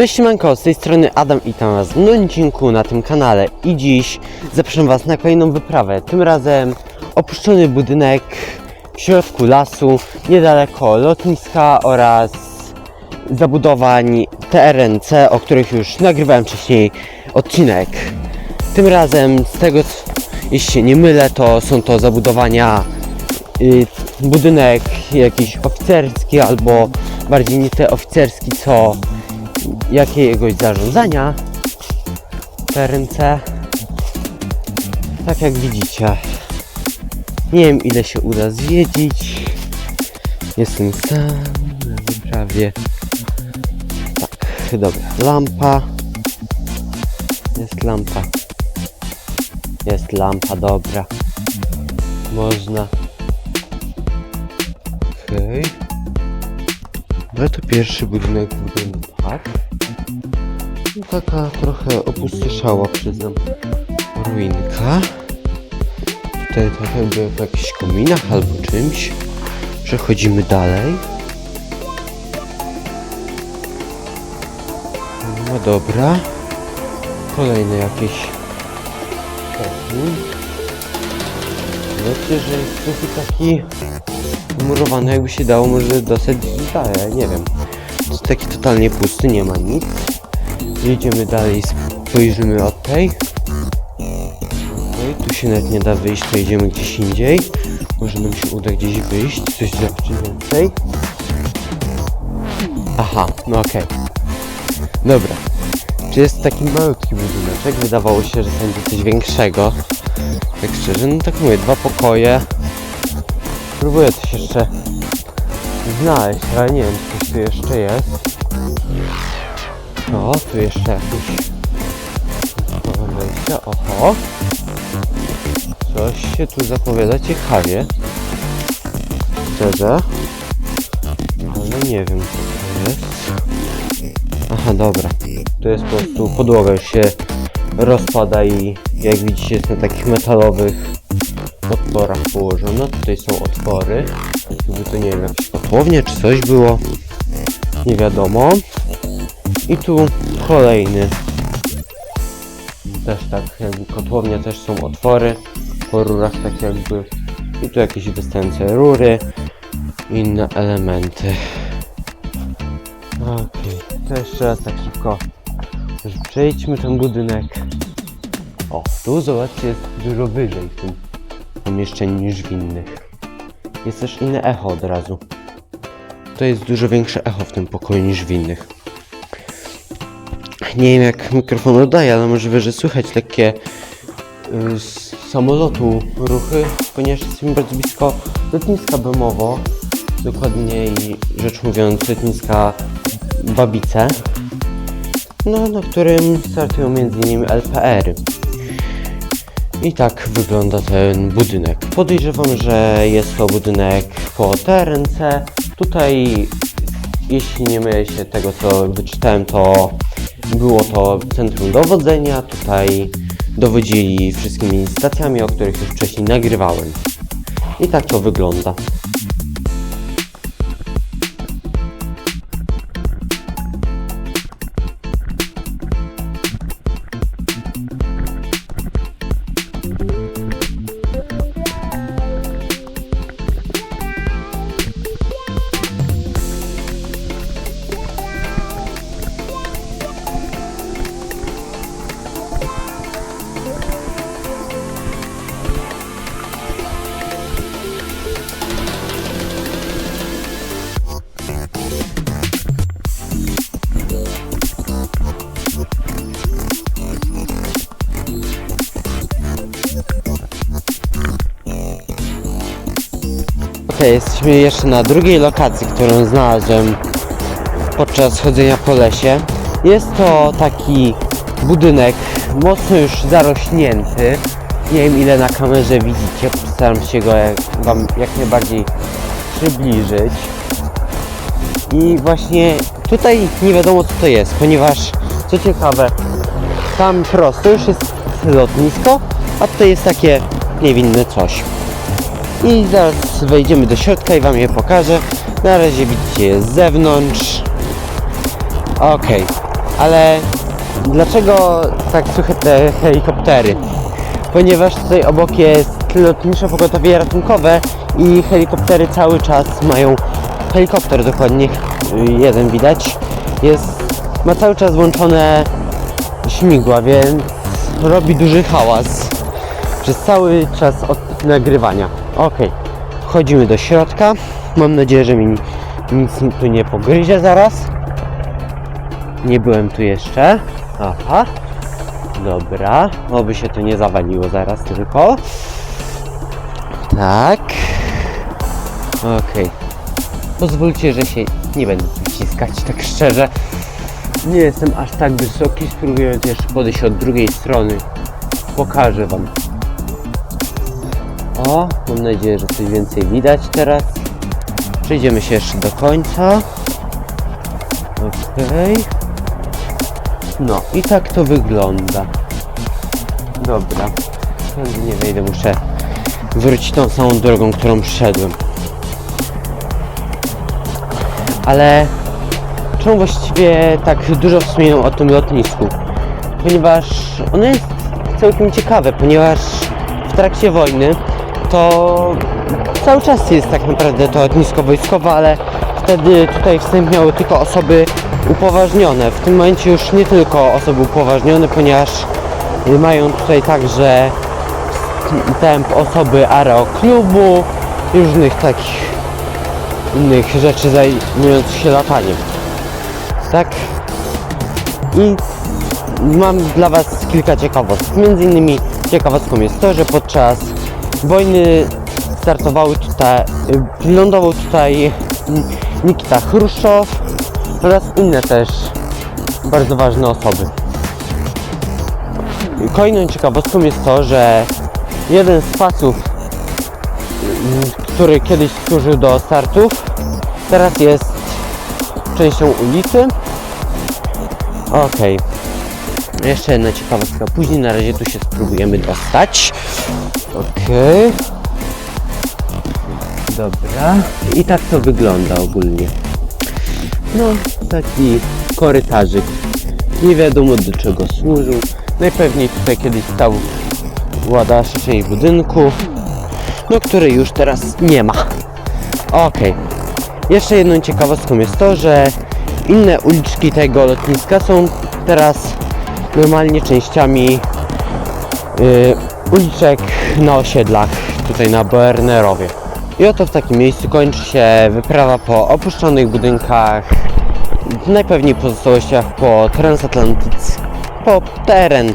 Cześć Manko, z tej strony Adam i witam was w nowym odcinku na tym kanale i dziś zapraszam was na kolejną wyprawę. Tym razem opuszczony budynek w środku lasu, niedaleko lotniska oraz zabudowań TRNC, o których już nagrywałem wcześniej odcinek. Tym razem z tego, jeśli się nie mylę, to są to zabudowania y, budynek jakiś oficerski albo bardziej nie te oficerski, co jakiegoś zarządzania TRNC. Tak jak widzicie. Nie wiem ile się uda zwiedzić. Jestem sam na wyprawie. Tak, dobra. Lampa. Jest lampa. Jest lampa, dobra. Można. Okej. No to pierwszy budynek wygląda tak. No Taka trochę opustoszała, przyznam, ruinka. Tutaj trochę by w jakichś kominach albo czymś. Przechodzimy dalej. No dobra. Kolejny jakiś pokój. Znaczy, że jest taki murowany, jakby się dało może dostać dalej, nie wiem. To jest taki totalnie pusty, nie ma nic. Jedziemy dalej, spojrzymy od tej. Okej, tu się nawet nie da wyjść, to idziemy gdzieś indziej. Może nam się uda gdzieś wyjść, coś zobaczyć więcej. Aha, no okej. Dobra. Czy jest taki malutki budyneczek? Wydawało się, że będzie coś większego. Tak szczerze, no tak mówię, dwa pokoje. Próbuję coś jeszcze znaleźć, ale nie wiem, coś tu jeszcze jest. O, tu jeszcze jakieś wejście. Oho. Coś się tu zapowiada ciekawie. Szczerze. Ale nie wiem, co to jest. Aha, dobra. Tu jest po prostu podłoga już się rozpada i jak widzicie jest na takich metalowych otworach położona. Tutaj są otwory. Jakby to nie wiem, jakieś kotłownie czy coś było. Nie wiadomo. I tu kolejny. Też tak, jakby kotłownia też są otwory. Po rurach tak jakby. I tu jakieś wystające rury. Inne elementy. Okej, to jeszcze raz tak szybko. Przejdźmy ten budynek. O, tu zobaczcie, jest dużo wyżej w tym pomieszczeniu niż w innych. Jest też inne echo od razu. To jest dużo większe echo w tym pokoju niż w innych. Nie wiem jak mikrofon oddaje, ale możliwe, że słychać lekkie y, z samolotu ruchy, ponieważ jesteśmy bardzo blisko lotniska Bemowo. Dokładniej rzecz mówiąc lotniska Babice. No, na którym startują m.in. LPR-y. I tak wygląda ten budynek. Podejrzewam, że jest to budynek po TRNC. Tutaj, jeśli nie mylę się tego, co wyczytałem, to było to centrum dowodzenia. Tutaj dowodzili wszystkimi stacjami, o których już wcześniej nagrywałem. I tak to wygląda. Jesteśmy jeszcze na drugiej lokacji, którą znalazłem podczas chodzenia po lesie. Jest to taki budynek mocno już zarośnięty. Nie wiem ile na kamerze widzicie, postaram się go jak, Wam jak najbardziej przybliżyć. I właśnie tutaj nie wiadomo co to jest, ponieważ co ciekawe, tam prosto już jest lotnisko, a tutaj jest takie niewinne coś. I zaraz wejdziemy do środka i wam je pokażę. Na razie widzicie je z zewnątrz. Okej. Ale dlaczego tak słychać te helikoptery? Ponieważ tutaj obok jest lotnicze pogotowie ratunkowe i helikoptery cały czas mają helikopter dokładnie jeden widać jest ma cały czas włączone śmigła, więc robi duży hałas przez cały czas od nagrywania. Ok, wchodzimy do środka. Mam nadzieję, że mi nic tu nie pogryzie zaraz. Nie byłem tu jeszcze. Aha. Dobra. Oby się to nie zawaliło zaraz tylko. Tak. Okej. Pozwólcie, że się nie będę wciskać, tak szczerze. Nie jestem aż tak wysoki, spróbuję jeszcze podejść od drugiej strony. Pokażę wam. O, mam nadzieję, że coś więcej widać teraz. Przejdziemy się jeszcze do końca. Okej. No i tak to wygląda. Dobra. Tędy nie wejdę, muszę wrócić tą samą drogą, którą przyszedłem. Ale czemu właściwie tak dużo wspominam o tym lotnisku? Ponieważ ono jest całkiem ciekawe, ponieważ w trakcie wojny to cały czas jest tak naprawdę to lotnisko wojskowe, ale wtedy tutaj wstęp miały tylko osoby upoważnione. W tym momencie już nie tylko osoby upoważnione, ponieważ mają tutaj także wstęp osoby aeroklubu różnych takich innych rzeczy zajmujących się lataniem. Tak? I mam dla Was kilka ciekawostek. Między innymi ciekawostką jest to, że podczas wojny startowały tutaj, lądował tutaj Nikita Chruszczow oraz inne też bardzo ważne osoby. Kolejną ciekawostką jest to, że jeden z pasów, który kiedyś służył do startów, teraz jest częścią ulicy. Okej. Jeszcze jedna ciekawostka. Później na razie tu się spróbujemy dostać. Okej. Dobra. I tak to wygląda ogólnie. No, taki korytarzyk. Nie wiadomo do czego służył. Najpewniej tutaj kiedyś stał ładasza część budynku, no której już teraz nie ma. Okej. Jeszcze jedną ciekawostką jest to, że inne uliczki tego lotniska są teraz normalnie częściami y, uliczek na osiedlach tutaj na Bernerowie. I oto w takim miejscu kończy się wyprawa po opuszczonych budynkach, najpewniej pozostałościach po transatlantyckich, po teren